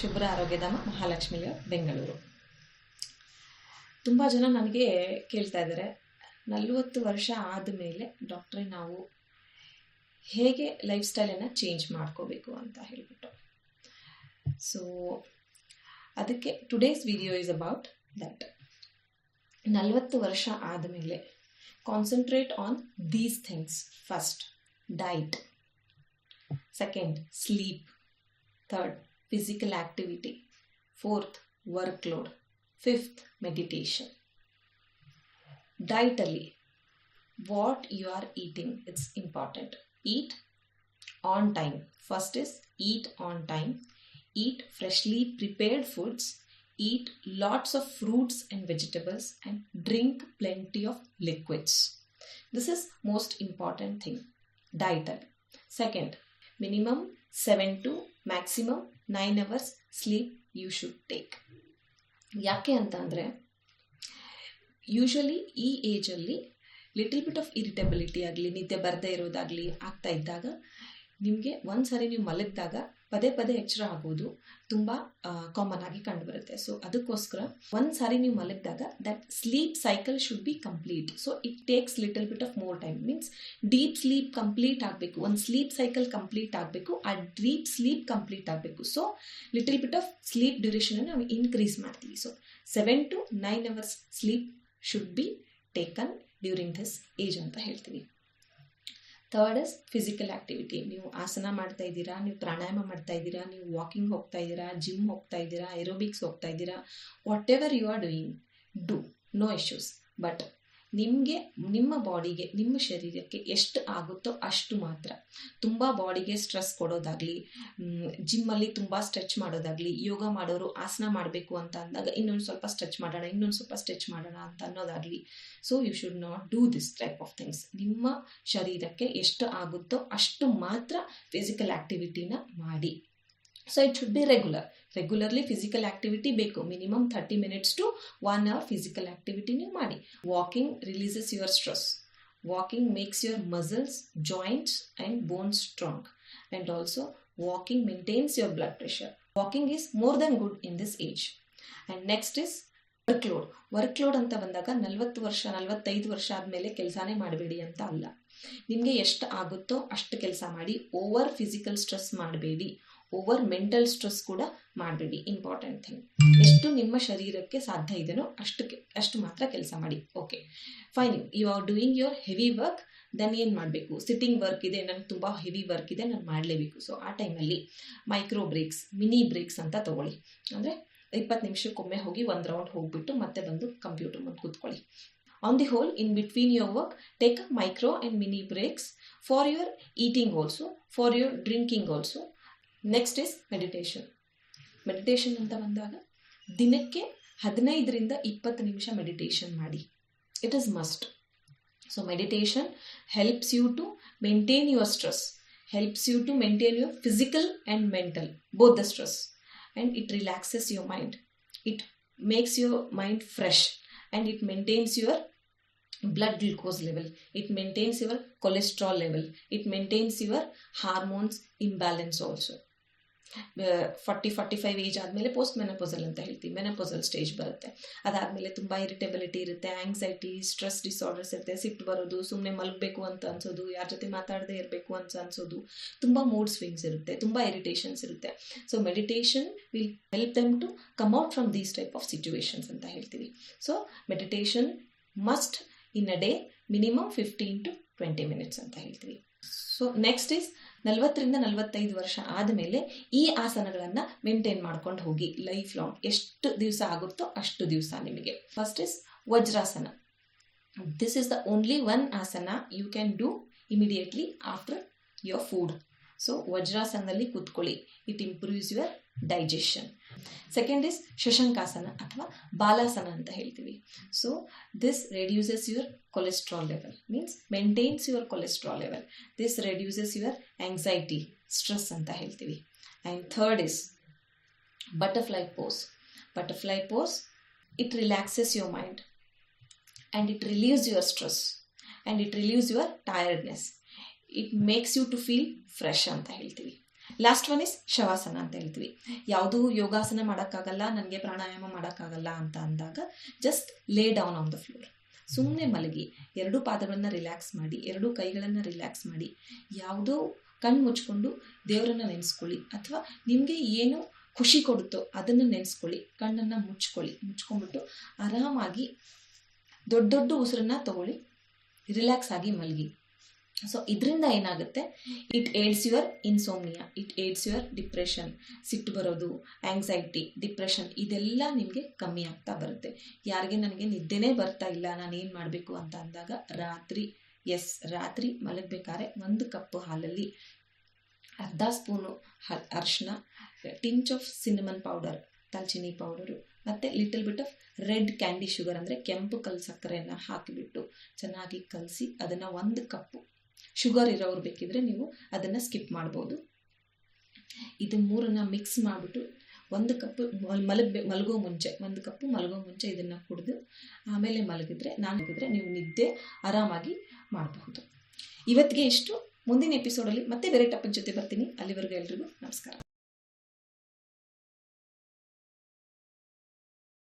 ಶುಭ್ರ ಆರೋಗ್ಯಧಾಮ ಮಹಾಲಕ್ಷ್ಮಿಯ ಬೆಂಗಳೂರು. ತುಂಬ ಜನ ನನಗೆ ಕೇಳ್ತಾ ಇದ್ದಾರೆ. ನಲವತ್ತು ವರ್ಷ ಆದಮೇಲೆ ಡಾಕ್ಟ್ರೇ ನಾವು ಹೇಗೆ ಲೈಫ್ ಸ್ಟೈಲನ್ನು ಚೇಂಜ್ ಮಾಡ್ಕೋಬೇಕು ಅಂತ ಹೇಳಿಬಿಟ್ಟು. ಸೊ ಅದಕ್ಕೆ today's video is about that ನಲವತ್ತು ವರ್ಷ ಆದಮೇಲೆ concentrate on these things first diet second sleep third physical activity. Fourth, workload. Fifth, meditation. Dietally, what you are eating, it's important. Eat on time. First is eat on time. Eat freshly prepared foods. Eat lots of fruits and vegetables and drink plenty of liquids. This is most important thing. Dietally. Second, minimum 7 to maximum nine hours sleep you should take ಯಾಕೆ ಅಂತ ಅಂದರೆ usually ಈ ಏಜಲ್ಲಿ little bit of irritability ಆಗಲಿ, ನಿದ್ದೆ ಬರದೇ ಇರೋದಾಗಲಿ ಆಗ್ತಾ ಇದ್ದಾಗ, ನಿಮಗೆ ಒಂದು ಸಾರಿ ನೀವು ಮಲಗಿದಾಗ ಪದೇ ಪದೇ ಎಚ್ಚರ ಆಗೋದು ತುಂಬ ಕಾಮನ್ ಆಗಿ ಕಂಡುಬರುತ್ತೆ. ಸೊ ಅದಕ್ಕೋಸ್ಕರ ಒಂದು ಸಾರಿ ನೀವು ಮಲಗಿದಾಗ that sleep cycle should be complete so it takes little bit of more time means deep sleep complete ಆಗಬೇಕು. ಒಂದು ಸ್ಲೀಪ್ ಸೈಕಲ್ ಕಂಪ್ಲೀಟ್ ಆಗಬೇಕು. ಆ ಡೀಪ್ ಸ್ಲೀಪ್ ಕಂಪ್ಲೀಟ್ ಆಗಬೇಕು. So little bit of sleep duration ನಾವು ಇನ್ಕ್ರೀಸ್ ಮಾಡ್ತೀವಿ. So seven to nine hours sleep should be taken during this age ಅಂತ ಹೇಳ್ತೀವಿ. Third is physical activity ನೀವು ಆಸನ ಮಾಡ್ತಾ ಇದ್ದೀರಾ, ನೀವು ಪ್ರಾಣಾಯಾಮ ಮಾಡ್ತಾ ಇದ್ದೀರಾ, ನೀವು ವಾಕಿಂಗ್ ಹೋಗ್ತಾ ಇದ್ದೀರಾ ಜಿಮ್ ಹೋಗ್ತಾ ಇದ್ದೀರಾ ಏರೋಬಿಕ್ಸ್ ಹೋಗ್ತಾ ಇದ್ದೀರಾ whatever you are doing do no issues but ನಿಮಗೆ, ನಿಮ್ಮ ಬಾಡಿಗೆ, ನಿಮ್ಮ ಶರೀರಕ್ಕೆ ಎಷ್ಟು ಆಗುತ್ತೋ ಅಷ್ಟು ಮಾತ್ರ. ತುಂಬ ಬಾಡಿಗೆ ಸ್ಟ್ರೆಸ್ ಕೊಡೋದಾಗಲಿ ಜಿಮ್ಮಲ್ಲಿ ತುಂಬ ಸ್ಟ್ರೆಚ್ ಮಾಡೋದಾಗಲಿ, ಯೋಗ ಮಾಡೋರು ಆಸನ ಮಾಡಬೇಕು ಅಂತ ಅಂದಾಗ ಇನ್ನೊಂದು ಸ್ವಲ್ಪ ಸ್ಟ್ರೆಚ್ ಮಾಡೋಣ, ಇನ್ನೊಂದು ಸ್ವಲ್ಪ ಸ್ಟ್ರೆಚ್ ಮಾಡೋಣ ಅಂತ ಅನ್ನೋದಾಗಲಿ. So you should not do this type of things ನಿಮ್ಮ ಶರೀರಕ್ಕೆ ಎಷ್ಟು ಆಗುತ್ತೋ ಅಷ್ಟು ಮಾತ್ರ ಫಿಸಿಕಲ್ ಆ್ಯಕ್ಟಿವಿಟಿನ ಮಾಡಿ. So it should be regular regularly physical activity ಬೇಕು. Minimum thirty minutes to one hour physical activity ನೀವು ಮಾಡಿ. Walking releases your stress walking makes your muscles joints and bones strong and also walking maintains your blood pressure walking is more than good in this age and next is work load work load ಅಂತ ಬಂದಾಗ ನಲವತ್ತು ವರ್ಷ, ನಲವತ್ತೈದು ವರ್ಷ ಆದಮೇಲೆ ಕೆಲಸನೇ ಮಾಡಬೇಡಿ ಅಂತ ಅಲ್ಲ. ನಿಮಗೆ ಎಷ್ಟು ಆಗುತ್ತೋ ಅಷ್ಟು ಕೆಲಸ ಮಾಡಿ. ಓವರ್ ಫಿಸಿಕಲ್ ಸ್ಟ್ರೆಸ್ ಮಾಡಬೇಡಿ. ಓವರ್ ಮೆಂಟಲ್ ಸ್ಟ್ರೆಸ್ ಕೂಡ ಮಾಡಬೇಡಿ ಇಂಪಾರ್ಟೆಂಟ್ ಥಿಂಗ್ ಎಷ್ಟು ನಿಮ್ಮ ಶರೀರಕ್ಕೆ ಸಾಧ್ಯ ಇದೆಯೋ ಅಷ್ಟು ಅಷ್ಟು ಮಾತ್ರ ಕೆಲಸ ಮಾಡಿ okay fine you are doing your heavy work then ಏನು ಮಾಡಬೇಕು? ಸಿಟ್ಟಿಂಗ್ ವರ್ಕ್ ಇದೆ ನನಗೆ ತುಂಬ ಹೆವಿ ವರ್ಕ್ ಇದೆ, ನಾನು ಮಾಡಲೇಬೇಕು. ಸೊ ಆ ಟೈಮಲ್ಲಿ ಮೈಕ್ರೋ ಬ್ರೇಕ್ಸ್ ಮಿನಿ ಬ್ರೇಕ್ಸ್ ಅಂತ ತೊಗೊಳ್ಳಿ. ಅಂದರೆ ಇಪ್ಪತ್ತು ನಿಮಿಷಕ್ಕೊಮ್ಮೆ ಹೋಗಿ ಒಂದು ರೌಂಡ್ ಹೋಗಿಬಿಟ್ಟು ಮತ್ತೆ ಬಂದು ಕಂಪ್ಯೂಟರ್ ಮುಂದೆ ಕೂತ್ಕೊಳ್ಳಿ. On the whole in between your work take a micro and mini breaks for your eating also for your drinking also next is meditation meditation ಅಂತ ಬಂದಾಗ ದಿನಕ್ಕೆ ಹದಿನೈದರಿಂದ ಇಪ್ಪತ್ತು ನಿಮಿಷ ಮೆಡಿಟೇಷನ್ ಮಾಡಿ. It is must so meditation helps you to maintain your stress helps you to maintain your physical and mental both the stress and it relaxes your mind it makes your mind fresh and it maintains your blood glucose level. It maintains your cholesterol level. It maintains your hormones imbalance also. Forty forty five age ಆದಮೇಲೆ post menopausal ಅಂತ ಹೇಳ್ತೀವಿ. ಮೆನಪೋಸಲ್ stage ಬರುತ್ತೆ. ಅದಾದಮೇಲೆ ತುಂಬ ಇರಿಟೆಬಿಲಿಟಿ ಇರುತ್ತೆ anxiety stress disorders ಇರುತ್ತೆ. ಸಿಟ್ಟು ಬರೋದು ಸುಮ್ಮನೆ ಮಲಗಬೇಕು ಅಂತ ಅನ್ಸೋದು, ಯಾರ ಜೊತೆ ಮಾತಾಡದೇ ಇರಬೇಕು ಅಂತ ಅನ್ಸೋದು, ತುಂಬ ಮೂಡ್ ಸ್ವಿಂಗ್ಸ್ ಇರುತ್ತೆ, ತುಂಬ ಇರಿಟೇಷನ್ಸ್ ಇರುತ್ತೆ. So meditation will help them to come out from these type of situations ಅಂತ ಹೇಳ್ತೀವಿ. So meditation must in a day minimum fifteen to twenty minutes ಅಂತ ಹೇಳ್ತೀವಿ. ಸೊ ನೆಕ್ಸ್ಟ್ ಇಸ್ ನಲವತ್ತರಿಂದ ನಲವತ್ತೈದು ವರ್ಷ ಆದಮೇಲೆ ಈ ಆಸನಗಳನ್ನು ಮೇಂಟೈನ್ ಮಾಡ್ಕೊಂಡು ಹೋಗಿ ಲೈಫ್ ಲಾಂಗ್ ಎಷ್ಟು ದಿವಸ ಆಗುತ್ತೋ ಅಷ್ಟು ದಿವಸ ನಿಮಗೆ. First is vajrasana. This is the only one asana you can do immediately after your food so ವಜ್ರಾಸನದಲ್ಲಿ ಕೂತ್ಕೊಳ್ಳಿ. It improves your digestion second is shashankasana ಅಥವಾ ಬಾಲಾಸನ ಅಂತ ಹೇಳ್ತೀವಿ. So this reduces your cholesterol level means maintains your cholesterol level this reduces your anxiety stress ಅಂತ ಹೇಳ್ತೀವಿ. And third is butterfly pose butterfly pose it relaxes your mind and it relieves your stress and it relieves your tiredness it makes you to feel fresh ಅಂತ ಹೇಳ್ತೀವಿ. Last one is shavasana ಅಂತ ಹೇಳ್ತೀವಿ. ಯಾವುದೂ ಯೋಗಾಸನ ಮಾಡೋಕ್ಕಾಗಲ್ಲ, ನನಗೆ ಪ್ರಾಣಾಯಾಮ ಮಾಡೋಕ್ಕಾಗಲ್ಲ ಅಂತ ಅಂದಾಗ just lay down on the floor ಸುಮ್ಮನೆ ಮಲಗಿ, ಎರಡೂ ಪಾದಗಳನ್ನು ರಿಲ್ಯಾಕ್ಸ್ ಮಾಡಿ, ಎರಡೂ ಕೈಗಳನ್ನು ರಿಲ್ಯಾಕ್ಸ್ ಮಾಡಿ, ಯಾವುದೋ ಕಣ್ಣು ಮುಚ್ಕೊಂಡು ದೇವರನ್ನು ನೆನೆಸ್ಕೊಳ್ಳಿ. ಅಥವಾ ನಿಮಗೆ ಏನು ಖುಷಿ ಕೊಡುತ್ತೋ ಅದನ್ನು ನೆನೆಸ್ಕೊಳ್ಳಿ, ಕಣ್ಣನ್ನು ಮುಚ್ಕೊಳ್ಳಿ, ಮುಚ್ಕೊಂಡ್ಬಿಟ್ಟು ಆರಾಮಾಗಿ ದೊಡ್ಡ ದೊಡ್ಡ ಉಸಿರನ್ನ ತಗೊಳ್ಳಿ ರಿಲ್ಯಾಕ್ಸ್ ಆಗಿ ಮಲಗಿ. ಸೊ ಇದರಿಂದ ಏನಾಗುತ್ತೆ? It aids your insomnia it aids your depression ಸಿಟ್ಟು ಬರೋದು ಆಂಗ್ಸೈಟಿ ಡಿಪ್ರೆಷನ್ ಇದೆಲ್ಲ ನಿಮಗೆ ಕಮ್ಮಿ ಆಗ್ತಾ ಬರುತ್ತೆ. ಯಾರಿಗೆ ನನಗೆ ನಿದ್ದೆನೇ ಬರ್ತಾ ಇಲ್ಲ ನಾನು ಏನು ಮಾಡಬೇಕು ಅಂತ ಅಂದಾಗ ರಾತ್ರಿ ಎಸ್ ರಾತ್ರಿ ಮಲಗಬೇಕಾದ್ರೆ ಒಂದು ಕಪ್ಪು ಹಾಲಲ್ಲಿ ಅರ್ಧ ಸ್ಪೂನು ಹ ಅರಿಶಿನ ಟಿಂಚ್ ಆಫ್ ಸಿನಮನ್ ಪೌಡರ್ ದಾಲ್ಚಿನ್ನಿ ಪೌಡರು ಮತ್ತು little bit of red candy sugar ಅಂದರೆ ಕೆಂಪು ಕಲ್ ಸಕ್ಕರೆಯನ್ನು ಹಾಕಿಬಿಟ್ಟು ಚೆನ್ನಾಗಿ ಕಲಸಿ ಅದನ್ನು ಒಂದು ಕಪ್ಪು ಶುಗರ್ ಇರೋರು ಬೇಕಿದ್ರೆ ನೀವು ಅದನ್ನು ಸ್ಕಿಪ್ ಮಾಡ್ಬೋದು. ಇದು ಮೂರನ್ನು ಮಿಕ್ಸ್ ಮಾಡಿಬಿಟ್ಟು ಒಂದು ಕಪ್ಪು ಮಲಗ ಮಲಗೋ ಮುಂಚೆ, ಒಂದು ಕಪ್ಪು ಮಲಗೋ ಮುಂಚೆ ಇದನ್ನು ಕುಡಿದು ಆಮೇಲೆ ಮಲಗಿದ್ರೆ, ನಾನು ನೀವು ನಿದ್ದೆ ಆರಾಮಾಗಿ ಮಾಡಬಹುದು. ಇವತ್ತಿಗೆ ಇಷ್ಟು. ಮುಂದಿನ ಎಪಿಸೋಡಲ್ಲಿ ಮತ್ತೆ ಬೇರೆ ಟಾಪಿಕ್ ಜೊತೆ ಬರ್ತೀನಿ. ಅಲ್ಲಿವರೆಗೂ ಎಲ್ರಿಗೂ ನಮಸ್ಕಾರ.